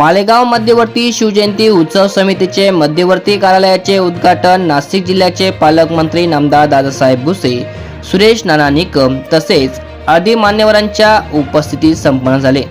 मालेगाव मध्यवर्ती शिवजयंती उत्सव समितीचे मध्यवर्ती कार्यालयाचे उद्घाटन नाशिक जिल्ह्याचे पालकमंत्री नामदार दादासाहेब भुसे सुरेश नाना निकम तसेच आदी मान्यवरांच्या उपस्थितीत संपन्न झाले.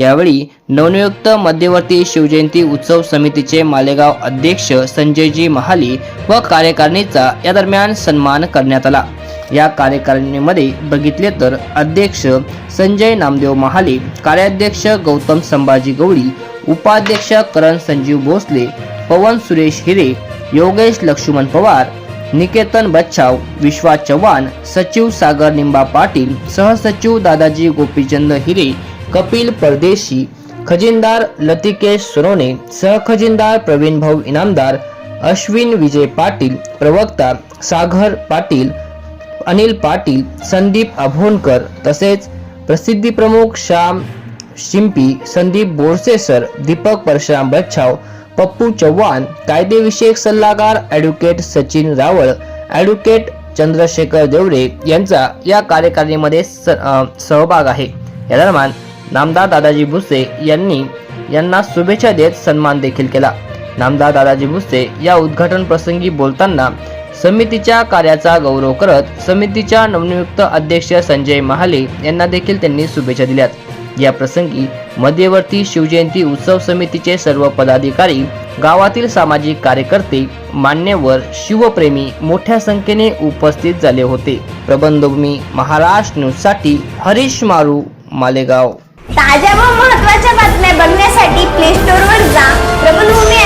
यावेळी नवनियुक्त मध्यवर्ती शिवजयंती उत्सव समितीचे मालेगाव अध्यक्ष संजयजी महाली व कार्यकारिणीचा या दरम्यान सन्मान करण्यात आला. या कार्यकारिणीमध्ये बघितले तर अध्यक्ष संजय नामदेव महाले कार्याध्यक्ष गौतम संभाजी गवळी उपाध्यक्ष करण संजीव भोसले पवन सुरेश हिरे योगेश लक्ष्मण पवार निकेतन बच्छाव विश्वास चव्हाण सचिव सागर निंबा पाटील सहसचिव दादाजी गोपीचंद हिरे कपिल परदेशी खजिनदार लतिकेश सोनोने सहखजिनदार प्रवीण भाऊ इनामदार अश्विन विजय पाटील प्रवक्ता सागर पाटील अनिल पाटील संदीप अभोणकर तसेच प्रसिद्धी प्रमुख श्याम शिंपी संदीप बोरसेसर दीपक परशुराम बच्छाव पप्पू चव्हाण कायदेविषयक सल्लागार ॲडव्होकेट सचिन रावळ ॲडव्होकेट चंद्रशेखर देवरे यांचा या कार्यकारिणीमध्ये स- सहभाग आहे. या दरम्यान नामदार दादाजी भुसे यांनी यांना शुभेच्छा देत सन्मान देखील केला. नामदार दादाजी भुसे या उद्घाटन प्रसंगी बोलताना समितीच्या कार्याचा गौरव करत समितीच्या नवनियुक्त अध्यक्ष संजय महाले यांना देखील त्यांनी शुभेच्छा दिल्यात. या प्रसंगी मध्यवर्ती शिवजयंती उत्सव समितीचे सर्व पदाधिकारी गावातील सामाजिक कार्यकर्ते मान्यवर शिवप्रेमी मोठ्या संख्येने उपस्थित झाले होते. प्रबंधभूमी महाराष्ट्र न्यूजसाठी हरीश मारू मालेगाव. ताज्या व महत्त्वाच्या बातम्या बघण्यासाठी प्ले स्टोअर वर जा. प्रबलभूमी